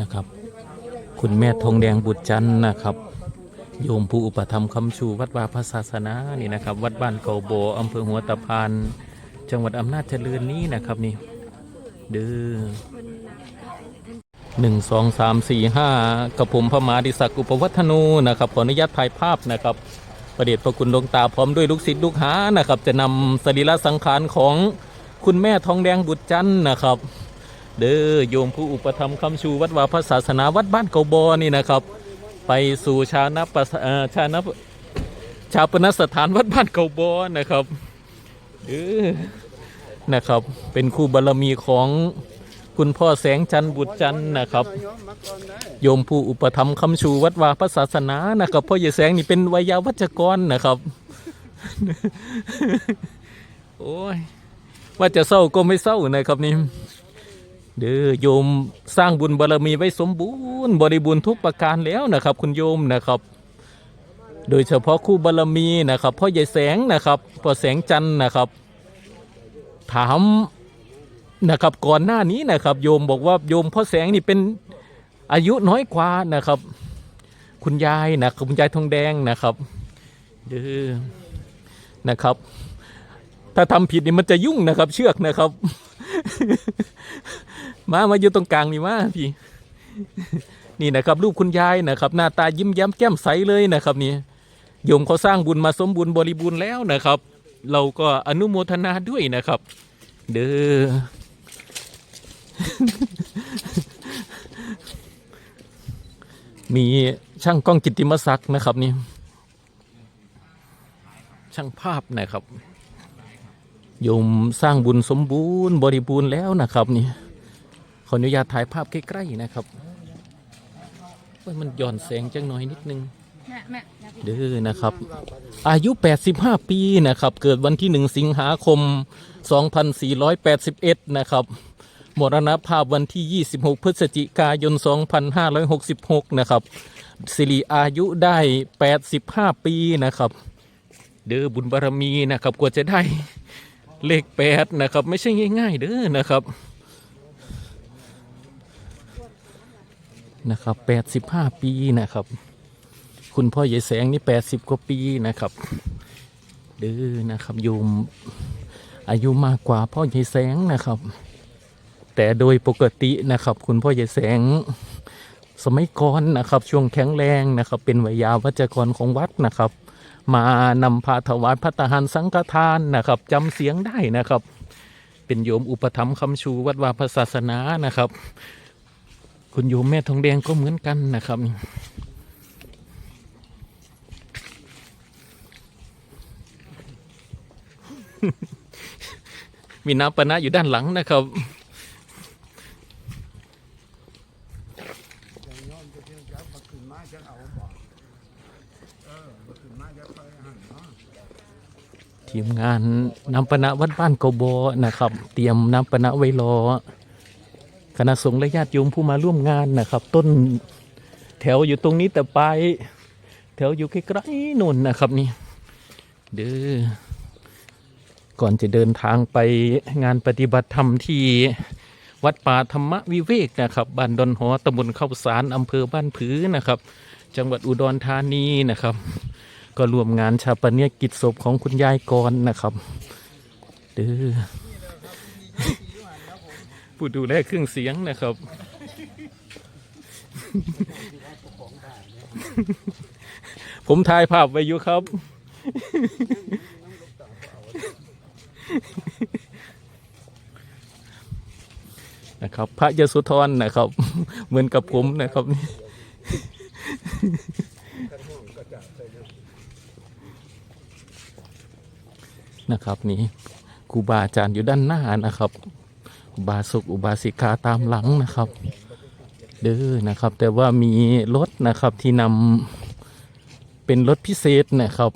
นะครับ คุณแม่ทองแดงบุตรจันทร์นะครับ โยมผู้อุปถัมคำชูวัดวาพระศาสนานี่นะครับ วัดบ้านเกาโบอำเภอหัวตะพานจังหวัดอำนาจเจริญนี้นะครับนี่เด้อหนึ่งสองสามสี่ห้ากระผมพระมหาดิศักดิ์อุปวัฒนูนะครับขออนุญาตถ่ายภาพนะครับ ประเดชพระคุณหลวงตาพร้อมด้วยลูกศิษย์ลูกหานะครับ จะนำสรีระสังขารของคุณแม่ทองแดงบุตรจันทร์นะครับ เด้อโยมผู้อุปถัมคำชูวัดวาพระศาสนาวัดบ้านเกาบอนี่นะครับ ไปสู่ชาณประสเอ่อชาณชาปนสถานวัดบ้านเกาบอนะครับเออนะครับ เป็นคู่บารมีของคุณพ่อแสงจันทร์บุตรจันทร์นะครับ โยมผู้อุปถัมคำชูวัดวาพระศาสนานะครับพ่อใหญ่แสงนี่เป็นวิยาวัจกรนะครับ โอ้ยว่าจะเศร้าก็ไม่เศร้านะครับนี่ เด้อโยมสร้างบุญบารมีไว้สมบูรณ์บริบูรณ์ทุกประการแล้วนะครับ คุณโยมนะครับ โดยเฉพาะคู่บารมีนะครับพ่อใหญ่แสงนะครับพ่อแสงจันทร์นะครับ ถามนะครับก่อนหน้านี้นะครับ โยมบอกว่าโยมพ่อแสงนี่เป็นอายุน้อยกว่านะครับ คุณยายนะครับคุณยายทองแดงนะครับเด้อนะครับ ถ้าทำผิดนี่มันจะยุ่งนะครับ เชือกนะครับ มามาอยู่ตรงกลางนี่มาพี่ นี่นะครับรูปคุณยายนะครับ หน้าตายิ้มแย้มแก้มใสเลยนะครับนี่โยมเขาสร้างบุญมาสมบูรณ์บริบูรณ์แล้วนะครับ เราก็อนุโมทนาด้วยนะครับ เด้อมีช่างกล้องกิตติมศักดิ์นะครับนี่ช่างภาพนะครับโยมสร้างบุญสมบูรณ์บริบูรณ์แล้วนะครับนี่ ขออนุญาตถ่ายภาพใกล้ๆนะครับโอ้ยมันหย่อนแสงจังหน่อยนิดนึงแม่แม่อยากเด้อนะครับ อายุ 85 ปีนะครับ เกิดวันที่ 1 สิงหาคม 2481 นะครับมรณภาพวันที่ 26 พฤศจิกายน 2566 นะครับ สิริอายุได้ 85 ปีนะครับ เด้อบุญบารมีนะครับ กว่าจะได้เลขแปดนะครับ ไม่ใช่ง่าย ๆ เด้อนะครับ นะครับแปดสิบห้าปีนะครับ คุณพ่อใหญ่แสงนี่แปดสิบกว่าปีนะครับเด้อนะครับโยมอายุมากกว่าพ่อใหญ่แสงนะครับ แต่โดยปกตินะครับ คุณพ่อใหญ่แสง สมัยก่อนนะครับ ช่วงแข็งแรงนะครับ เป็นวิยาวัจกรของวัดนะครับ มานำพาถวายพระตาหารสังฆทานนะครับจำเสียงได้นะครับ เป็นโยมอุปถัมภ์คำชูวัดวาพระศาสนานะครับ คุณโยมแม่ทองแดงก็เหมือนกันนะครับมีน้ำปะนะอยู่ด้านหลังนะครับ ทีมงานน้ำปะนะวัดบ้านกบนะครับ เตรียมน้ำปะนะไว้รอ คณะสงฆ์และญาติโยมผู้มาร่วมงานนะครับ ต้นแถวอยู่ตรงนี้แต่ไปแถวอยู่ใกล้ๆนู่นนะครับนี่เด้อก่อนจะเดินทางไปงานปฏิบัติธรรมที่วัดป่าธรรมวิเวกนะครับบ้านดอนหอตำบลเข้าสารอำเภอบ้านผือนะครับ จังหวัดอุดรธานีนะครับ ก็รวมงานชาปนกิจศพของคุณยายกรนะครับเด้อ ผู้ดูแลเครื่องเสียงนะครับ ผมถ่ายภาพไว้อยู่ครับ นะครับ พระยสุธรนะครับ เหมือนกับผมนะครับนะครับ นี่ครูบาอาจารย์อยู่ด้านหน้านะครับ อุบาสกอุบาสิกาตามหลังนะครับ เด้อนะครับ แต่ว่ามีรถนะครับที่นำเป็นรถพิเศษนะครับ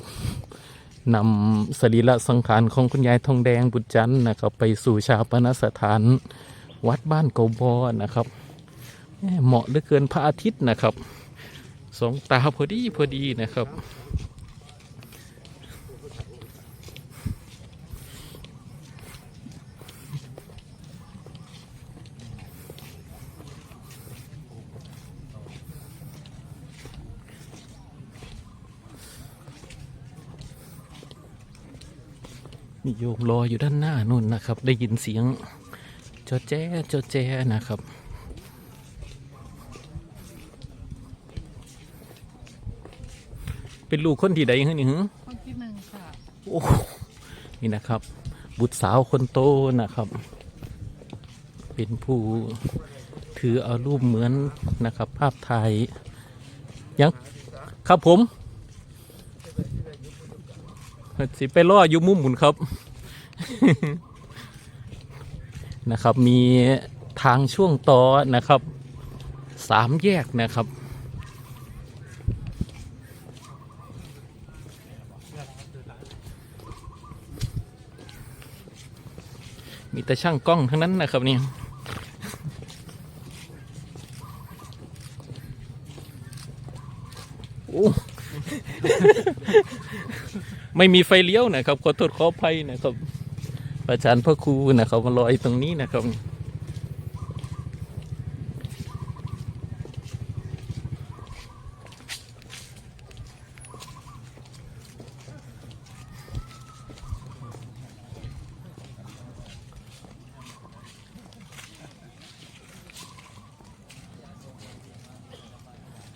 นำสรีระสังขารของคุณยายทองแดงบุญจันทร์นะครับ ไปสู่ชาปนสถานวัดบ้านเกาบอนะครับเหมาะเหลือเกินพระอาทิตย์นะครับ สองตาพอดีพอดีนะครับ มีโยมรออยู่ด้านหน้านู่นนะครับ ได้ยินเสียงจอแจ้จอแจ้นะครับเป็นลูกคนที่ใดฮะนี่ฮะคนที่หนึ่งค่ะโอ้นี่นะครับ บุตรสาวคนโตนะครับ เป็นผู้ถือเอารูปเหมือนนะครับ ภาพถ่ายยังครับผม สิไปล่ออยู่มุมหมุนครับ นะครับ มีทางช่วงต่อนะครับสามแยกนะครับมีแต่ช่างกล้องทั้งนั้นนะครับเนี่โอ้ ไม่มีไฟเลี้ยวนะครับขอโทษขออภัยนะครับ ประจานพ่อครูนะครับมาลอยตรงนี้นะครับ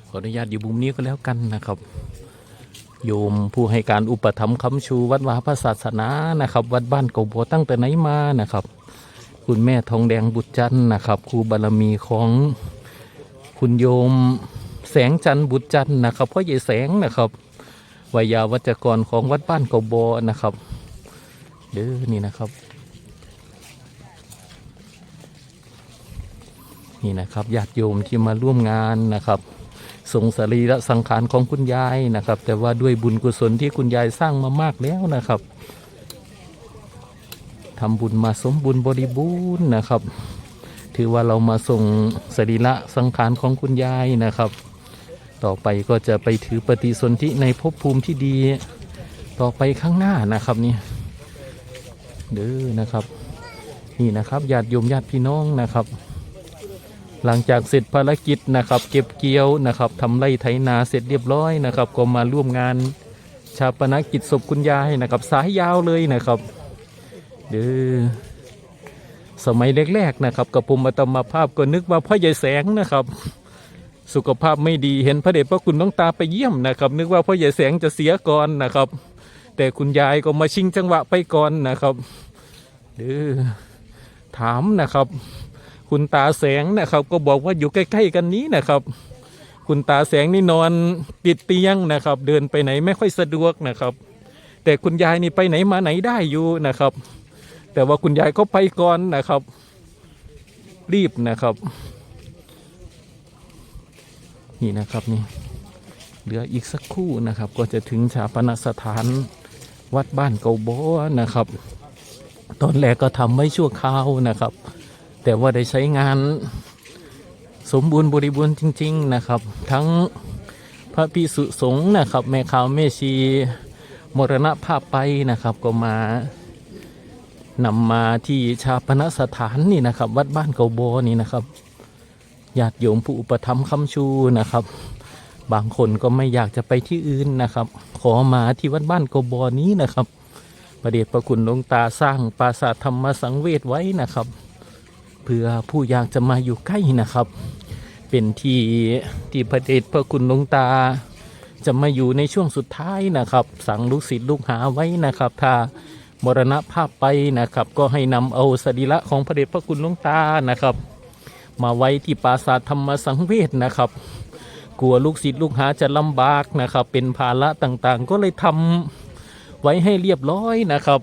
ขออนุญาตอยู่มุมนี้ก็แล้วกันนะครับ โยมผู้ให้การอุปถัมภ์คำชูวัดวาพระศาสนานะครับ วัดบ้านเกาบัวตั้งแต่ไหนมานะครับ คุณแม่ทองแดงบุตรจันทร์นะครับครูบารมีของคุณโยมแสงจันทร์บุตรจันทร์นะครับพ่อใหญ่แสงนะครับวิยาวัจกรของวัดบ้านเกาบัวนะครับเด้อนี่นะครับนี่นะครับญาติโยมที่มาร่วมงานนะครับ ส่งสรีระสังขารของคุณยายนะครับ แต่ว่าด้วยบุญกุศลที่คุณยายสร้างมามากแล้วนะครับทำบุญมาสมบุญบริบูรณ์นะครับ ถือว่าเรามาส่งสรีระสังขารของคุณยายนะครับ ต่อไปก็จะไปถือปฏิสนธิในภพภูมิที่ดี ต่อไปข้างหน้านะครับนี่เด้อนะครับ นี่นะครับญาติโยมญาติพี่น้องนะครับ หลังจากเสร็จภารกิจนะครับ เก็บเกี่ยวนะครับทำไร่ไถนาเสร็จเรียบร้อยนะครับ ก็มาร่วมงานชาปนกิจศพคุณยายนะครับ สายยาวเลยนะครับเด้อสมัยแรกๆนะครับกับผมอัตมาภาพก็นึกว่าพ่อใหญ่แสงนะครับ สุขภาพไม่ดีเห็นพระเดชพระคุณน้องตาไปเยี่ยมนะครับ นึกว่าพ่อใหญ่แสงจะเสียก่อนนะครับ แต่คุณยายก็มาชิงจังหวะไปก่อนนะครับเด้อถามนะครับ คุณตาแสงนะครับ ก็บอกว่าอยู่ใกล้ ๆ กันนี้นะครับ คุณตาแสงนี่นอนติดเตียงนะครับ เดินไปไหนไม่ค่อยสะดวกนะครับ แต่คุณยายนี่ไปไหนมาไหนได้อยู่นะครับ แต่ว่าคุณยายก็ไปก่อนนะครับ รีบนะครับ นี่นะครับนี่เหลืออีกสักคู่นะครับ ก็จะถึงชาปนสถานวัดบ้านเกาโบนะครับ ตอนแรกก็ทำไว้ชั่วคราวนะครับ แต่ว่าได้ใช้งานสมบูรณ์บริบูรณ์จริง ๆนะครับ ทั้งพระพิสุสงฆ์นะครับ แม่ขาวแม่ชี มรณภาพไปนะครับก็มานำมาที่ชาปนสถานนี่นะครับ วัดบ้านเกาโบนี่นะครับญาติโยมผู้อุปถัมภ์คำชูนะครับ บางคนก็ไม่อยากจะไปที่อื่นนะครับ ขอมาที่วัดบ้านเกาโบนี้นะครับ ประเดชประคุณหลวงตาสร้างปราสาทธรรมสังเวชไว้นะครับ เพื่อผู้อยากจะมาอยู่ใกล้นะครับ เป็นที่ที่พระเดชพระคุณหลวงตา จะมาอยู่ในช่วงสุดท้ายนะครับ สั่งลูกศิษย์ลูกหาไว้นะครับ ถ้ามรณภาพไปนะครับ ก็ให้นำเอาสรีระของพระเดชพระคุณหลวงตานะครับ มาไว้ที่ปราสาทธรรมสังเวชนะครับ กลัวลูกศิษย์ลูกหาจะลำบากนะครับ เป็นภาระต่างๆ ก็เลยทำไว้ให้เรียบร้อยนะครับ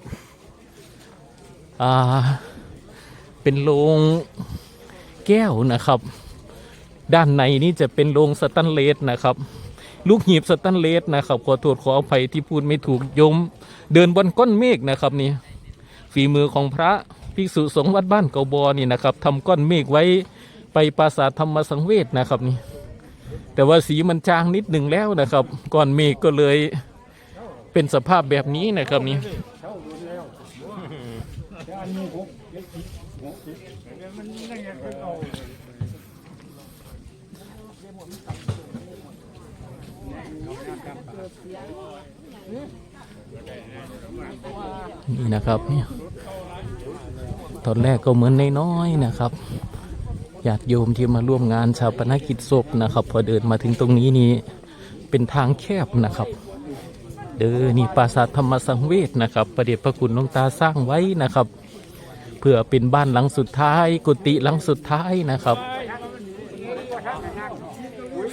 อ่า เป็นโรงแก้วนะครับ ด้านในนี่จะเป็นโรงสแตันเลสนะครับ ลูกหีบสแตันเลสนะครับขอโทษขออภัยที่พูดไม่ถูกยม เดินบนก้อนเมฆนะครับนี่ฝีมือของพระภิกษุสงฆ์วัดบ้านเกาบอนี่นะครับทำก้อนเมฆไว้ไปปราสาทธรรมสังเวชนะครับนี่แต่ว่าสีมันจางนิดหนึ่งแล้วนะครับ ก้อนเมฆก็เลยเป็นสภาพแบบนี้นะครับนี่ นี่นะครับเนี่ยตอนแรกก็เหมือนน้อยๆนะครับญาติโยมที่มาร่วมงานชาปนกิจศพนะครับ พอเดินมาถึงตรงนี้นี่เป็นทางแคบนะครับ เด้อนี่ปราสาทธรรมสังเวชนะครับ ประเดชพระคุณหลวงตาสร้างไว้นะครับ เพื่อเป็นบ้านหลังสุดท้าย กุฏิหลังสุดท้ายนะครับ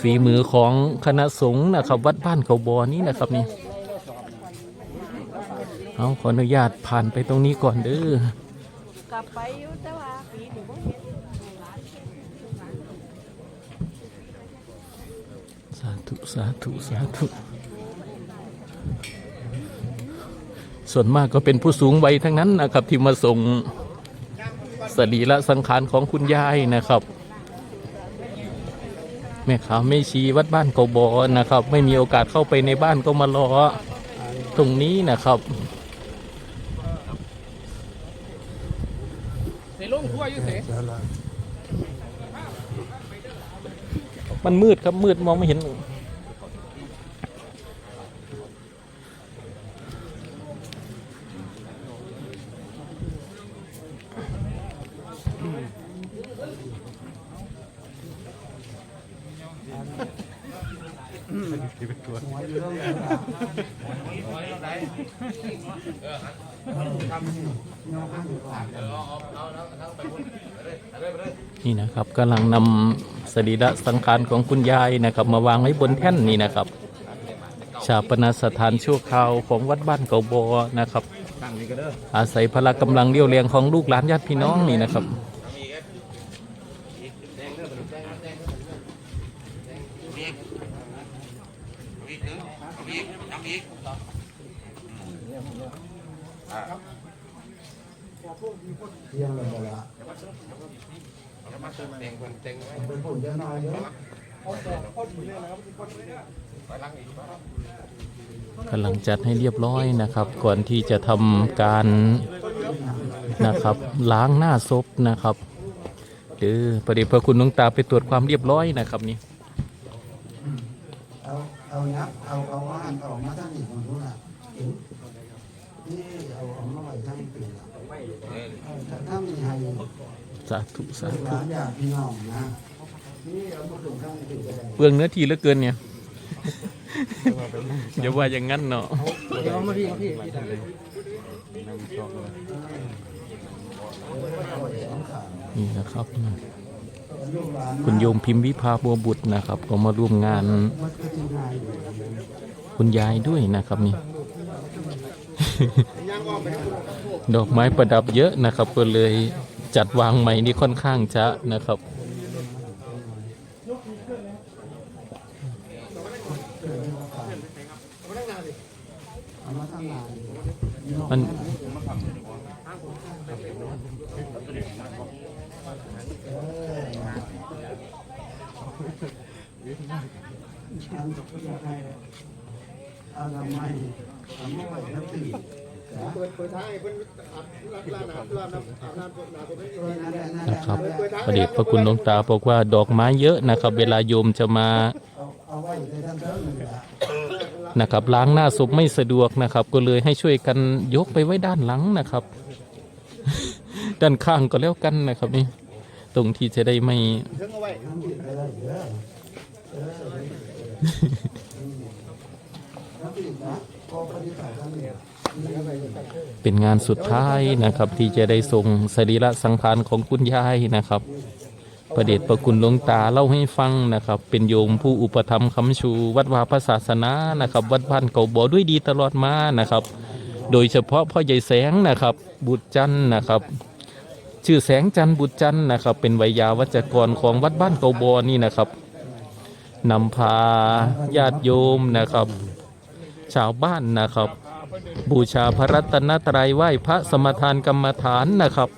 ฝีมือของคณะสงฆ์นะครับ วัดบ้านเขาบอนี้นะครับนี่ เอาขออนุญาตผ่านไปตรงนี้ก่อนเด้อกลับไปอยู่แต่ว่าปีนี้บ่เห็นสาธุสาธุสาธุส่วนมากก็เป็นผู้สูงวัยทั้งนั้นนะครับ ที่มาส่งสรีระสังขารของคุณยายนะครับ แม่ขาวไม่ชีวัดบ้านเกาบอนะครับ ไม่มีโอกาสเข้าไปในบ้านก็มารอตรงนี้นะครับ มันมืดครับมืดมองไม่เห็น นี่นะครับกำลังนำ สรีระสังขารของคุณยายนะครับ มาวางไว้บนแท่นนี่นะครับ ชาปนสถานชั่วคราวของวัดบ้านเกาบอนะครับ อาศัยพละกำลังเรี่ยวแรงของลูกหลานญาติพี่น้องนี่นะครับเที่ยงเลยละ เป็นผลจะน้อยเยอะกำลังจัดให้เรียบร้อยนะครับ ก่อนที่จะทำการนะครับ ล้างหน้าศพนะครับหรือประเดี๋ยวพระคุณหลวงตาไปตรวจความเรียบร้อยนะครับนี่เอาเอานับเอาเอาว่าอันออกมาท่านอีกคนนู้นน่ะนี่เอาออกมาไว้ท่านปีละถ้าถ้ามีให้ สาธุสาหธุลานอยากพี่น้องนะนี่เอามาถึงท่านปีก็ได้เปลืองเนื้อทีเหลือเกินเนี่ยอย่าว่าอย่างนั้นเนาะเดี๋ยวมาพี่พี่นี่นะครับ คุณโยมพิมพ์วิภาบัวบุตรนะครับ ก็มาร่วมงานวัดก็ที่นายอยู่คุณยายด้วยนะครับนี่ ดอกไม้ประดับเยอะนะครับก็เลย จัดวางใหม่นี่ค่อนข้างจะนะครับ มันามันอันจะให้เอาทำไมเอามาไว้ท่าน เปิดเปิดทางให้เพิ่นอาบร้านอาบร้านน้ำอาบน้ำน้ำเพิ่นเออนั่นแหละนั่นแหละนะครับพระเดชพระคุณหลวงตาบอกว่าดอกไม้เยอะนะครับ เวลาโยมจะมานะครับล้างหน้าศพไม่สะดวกนะครับ ก็เลยให้ช่วยกันยกไปไว้ด้านหลังนะครับ ด้านข้างก็แล้วกันนะครับนี่ตรงที่จะได้ไม่ เป็นงานสุดท้ายนะครับ ที่จะได้ส่งสรีระสังขารของคุณยายนะครับประเดชประคุณหลวงตาเล่าให้ฟังนะครับ เป็นโยมผู้อุปถัมคำชูวัดวาพระศาสนานะครับ วัดบ้านเก่าบ่อด้วยดีตลอดมานะครับ โดยเฉพาะพ่อใหญ่แสงนะครับ บุตรจันทร์นะครับ ชื่อแสงจันทร์บุตรจันทร์นะครับ เป็นวิยาวัจกรของวัดบ้านเก่าบ่อนี่นะครับนำพาญาติโยมนะครับ ชาวบ้านนะครับ บูชาพระรัตนตรัยไหว้พระสมทานกรรมฐานนะครับ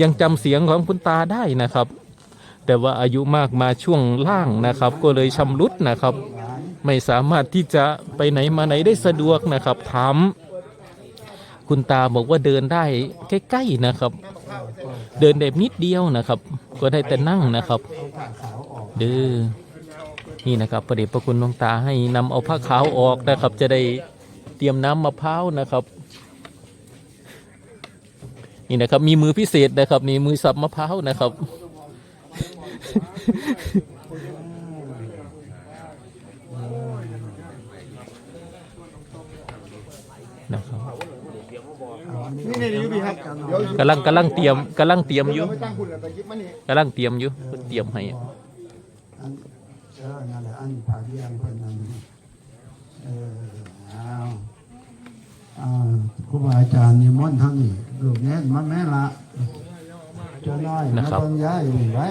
ยังจำเสียงของคุณตาได้นะครับ แต่ว่าอายุมากมาช่วงล่างนะครับ ก็เลยชำรุดนะครับ ไม่สามารถที่จะไปไหนมาไหนได้สะดวกนะครับถามคุณตาบอกว่าเดินได้ใกล้ๆนะครับ เดินแบบนิดเดียวนะครับ ก็ได้แต่นั่งนะครับเด้อนี่นะครับประเดชพระคุณหลวงตาให้นำเอาผ้าขาวออกนะครับ จะได้ ตรียมน้ำมะพร้าวนะครับนี่นะครับมีมือพิเศษนะครับนี่มือสับมะพร้าวนะครับ นะครับนี่นี่ยู่พี่ครับเดี๋ยวกำลังกำลังเตรียมกำลังเตรียมอยู่ไปตั้งคุณแล้วไปยิบมานี่กำลังเตรียมอยู่เพิ่นเตรียมให้อันเออนั่นแหละอันผ่าเรียงเพิ่นนั่นเออเอา ครูบาอาจารย์นิมนต์ทั้งนี้ลูกแน่นมันแม่ละเจ้าน้อยมาเบิ่งย้ายนี่ไว้